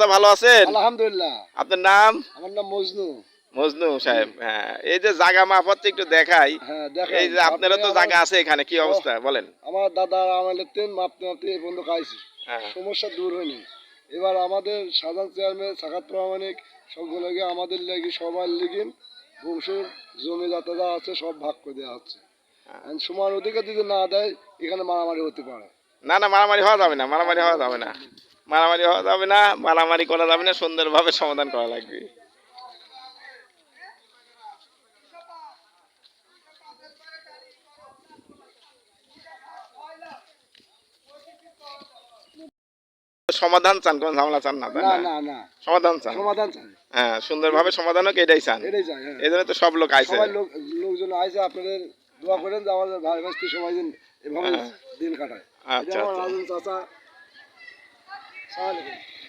তা ভালো আছেন? আলহামদুলিল্লাহ। আপনার নাম? আমার নাম মজনু। মজনু সাহেব হ্যাঁ। এই যে জাগা মাফত একটু দেখাই। হ্যাঁ এই যে আপনারও তো জায়গা আছে এখানে কি অবস্থা? বলেন। আমার দাদা আমাদের তেন মাপতে মাপতে এই পর্যন্ত খাইছি। হ্যাঁ। সমস্যা দূর হয়নি। এবার আমাদের সাধারণ চেয়ারম্যান সাখাত প্রামাণিক সকলকে আমাদের লেগে সবার লিগিন বংশের জমি যাতে যা আছে সব ভাগ করে দেওয়া হচ্ছে। আর সমান অধিকার যদি না দেয় এখানে মারামারি হতে পারে। না না মারামারি হওয়া যাবে না মারামারি হওয়া যাবে না। মারামারি হওয়া যাবে না মারামারি করা যাবে না সুন্দরভাবে সমাধান করা লাগবে। সমাধান চান কোন ঝামেলা চান না না? না না না। সমাধান চান। সমাধান চাই হ্যাঁ সুন্দরভাবে সমাধান হোক এটাই চান। এটাই চাই হ্যাঁ। এই জন্য তো সব লোক আইছে। সবাই লোক লোকজন আইসে আপনাদের দোয়া করেন যে আমাদের ভাই ভাস্তি সবাই যেন এভাবে হ্যাঁ। দিন কাটায়। আচ্ছা আচ্ছা। চাচা साल सलामकुम